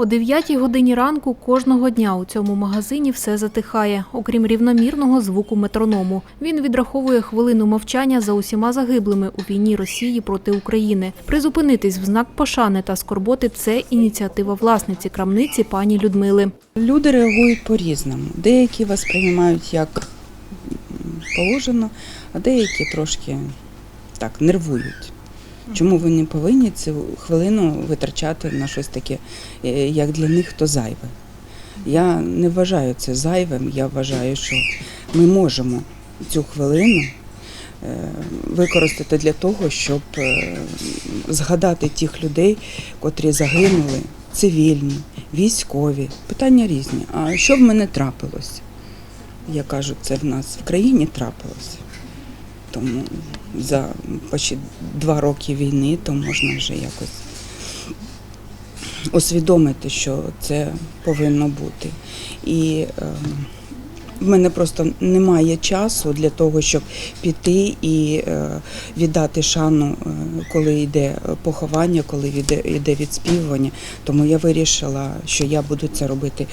О 9 годині ранку кожного дня у цьому магазині все затихає, окрім рівномірного звуку метроному. Він відраховує хвилину мовчання за усіма загиблими у війні Росії проти України. Призупинитись в знак пошани та скорботи це ініціатива власниці крамниці пані Людмили. Люди реагують по-різному. Деякі вас приймають як положено, а деякі трошки так нервують. Чому ви не повинні цю хвилину витрачати на щось таке, е, як для них то зайве? Я не вважаю це зайвим. Я вважаю, що ми можемо цю хвилину е, використати для того, щоб е, згадати тих людей, котрі загинули, цивільні, військові. Питання різні. А що в мене трапилось? Я кажу, це в нас в країні трапилось. Тому за почти два роки війни то можна вже якось усвідомити, що це повинно бути. І е, в мене просто немає часу для того, щоб піти і е, віддати шану, е, коли йде поховання, коли йде, відспівування. Тому я вирішила, що я буду це робити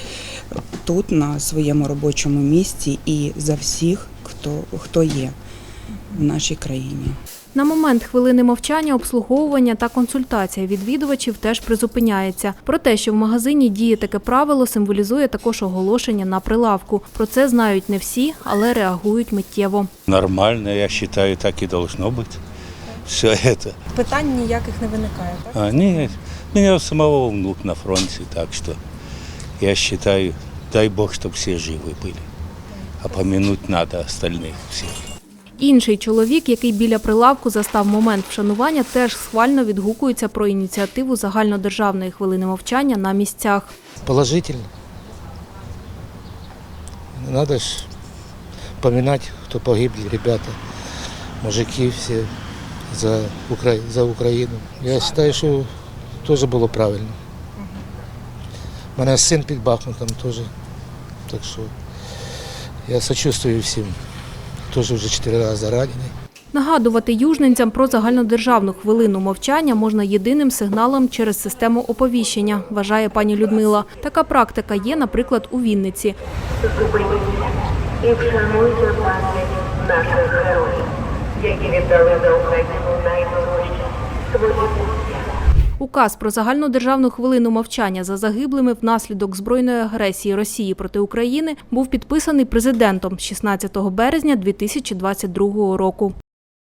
тут, на своєму робочому місці, і за всіх, хто, хто є в нашій країні. На момент хвилини мовчання обслуговування та консультація відвідувачів теж призупиняється. Про те, що в магазині діє таке правило, символізує також оголошення на прилавку. Про це знають не всі, але реагують миттєво. Нормально, я считаю, так и должно быть. Все это. Питань ніяких не виникає, так? А, нет, у меня у самого внук на фронте, так что я считаю, дай Бог, чтобы все живы были. А помянуть надо остальных всех. Інший чоловік, який біля прилавку застав момент вшанування, теж схвально відгукується про ініціативу загальнодержавної хвилини мовчання на місцях. положительно. Надо ж поминать, кто погибли, ребята, мужики все за, за Украину. Я считаю, что тоже было правильно. У мене син під Бахмутом теж. Так що я сочувствую всім. Теж вже чотири рази ранений. Нагадувати южненцям про загальнодержавну хвилину мовчання можна єдиним сигналом через систему оповіщення, вважає пані Людмила. Така практика є, наприклад, у Вінниці. І вшануйте пам'ять наших героїв, які віддали за Україну найдорожче свої. Указ про загальнодержавну хвилину мовчання за загиблими внаслідок збройної агресії Росії проти України був підписаний президентом 16 березня 2022 року.